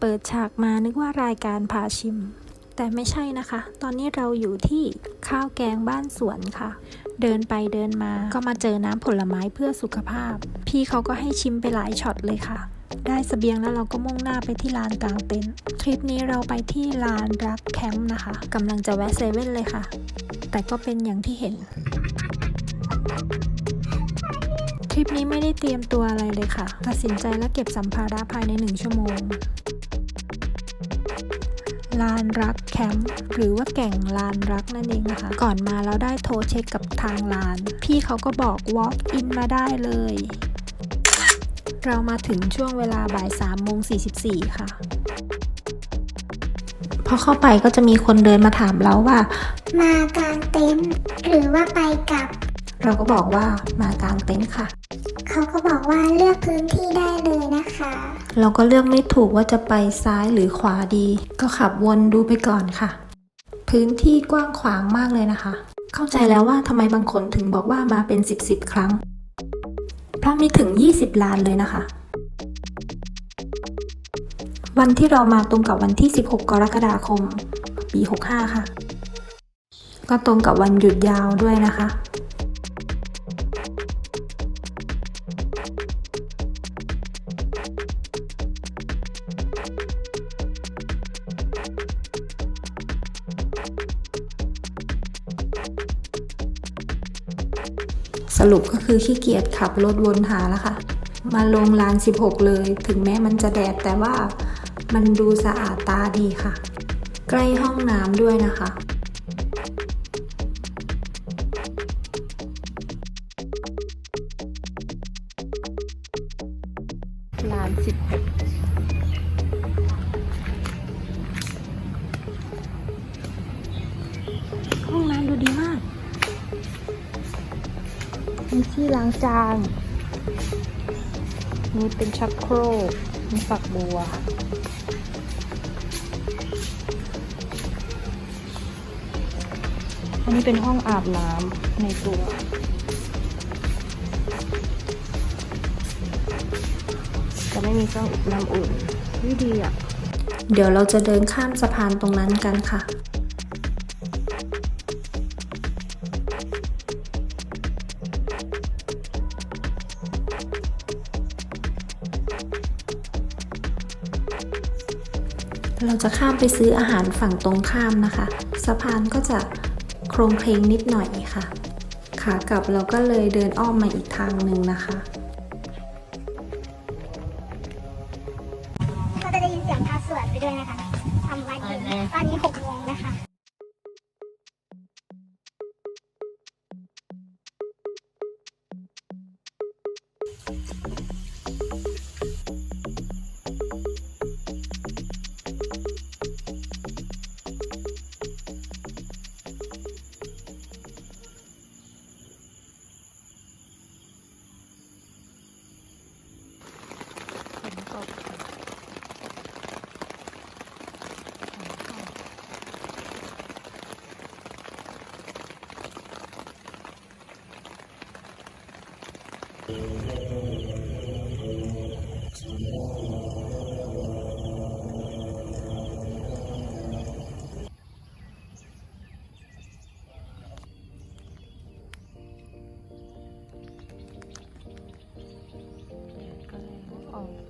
เปิดฉากมานึกว่ารายการพาชิม แต่ไม่ใช่นะคะ ตอนนี้เราอยู่ที่ข้าวแกงบ้านสวนค่ะ เดินไปเดินมาก็มาเจอน้ำผลไม้เพื่อสุขภาพ พี่เขาก็ให้ชิมไปหลายช็อตเลยค่ะ ได้สเสบียงแล้วเราก็มุ่งหน้าไปที่ลานกลางเต็นท์ทริปนี้เราไปที่ลานรักแคมป์นะคะกำลังจะแวะเซเว่นเลยค่ะ แต่ก็เป็นอย่างที่เห็นทริปนี้ไม่ได้เตรียมตัวอะไรเลยค่ะ ตัดสินใจและเก็บสัมภาระภายในหนึ่งชั่วโมง ลานรักแคมป์หรือว่าแก่งลานรักนั่นเองนะคะ ก่อนมาเราได้โทรเช็คกับทางลาน พี่เขาก็บอก walk in มาได้เลย เรามาถึงช่วงเวลาบ่าย3โมง44 ค่ะพอเข้าไปก็จะมีคนเดินมาถามเราว่า มากางเต็นท์หรือว่าไปกลับ เราก็บอกว่ามากางเต็นท์ค่ะ เขาก็บอกว่าเลือกพื้นที่ได้เลยนะคะ เราก็เลือกไม่ถูกว่าจะไปซ้ายหรือขวาดี ก็ขับวนดูไปก่อนค่ะ พื้นที่กว้างขวางมากเลยนะคะ เข้าใจแล้วว่าทำไมบางคนถึงบอกว่ามาเป็น 10บสครั้ง เพราะมีถึง 20 ล้านเลยนะคะ วันที่เรามาตรงกับวันที่ 16 กรกฎาคม ปี 65 ค่ะ ก็ตรงกับวันหยุดยาวด้วยนะคะ สรุปก็คือขี้เกียจขับรถวนหาแล้วค่ะ มาลงลาน 16 เลย ถึงแม้มันจะแดดแต่ว่ามันดูสะอาดตาดีค่ะ ใกล้ห้องน้ำด้วยนะคะลาน16ห้องน้ำดูดีมาก ที่ล้างจานมีเป็นชักโครกมีฝักบัว อันนี้เป็นห้องอาบน้ำในตัวจะไม่มีเครื่องน้ำอุ่นวิดีอะ เดี๋ยวเราจะเดินข้ามสะพานตรงนั้นกันค่ะ เราจะข้ามไปซื้ออาหารฝั่งตรงข้ามนะคะ สะพานก็จะโครงเพลงนิดหน่อยค่ะ ขากลับเราก็เลยเดินอ้อมมาอีกทางหนึ่งนะคะก็จะได้ยินเสียงพาสวดไปด้วยนะคะทำวัดอยู่ตอนนี้หก โ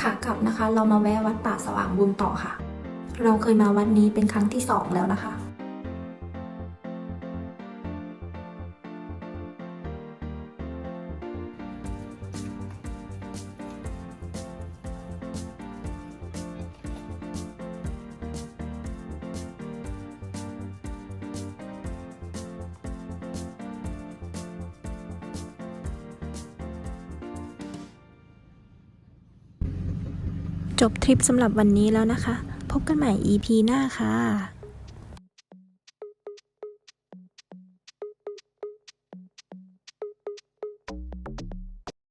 ขากลับนะคะ เรามาแวะวัดป่าสว่างบุญต่อค่ะ เราเคยมาวัดนี้เป็นครั้งที่สองแล้วนะคะ จบทริปสำหรับวันนี้แล้วนะคะ พบกันใหม่ EP หน้าค่ะ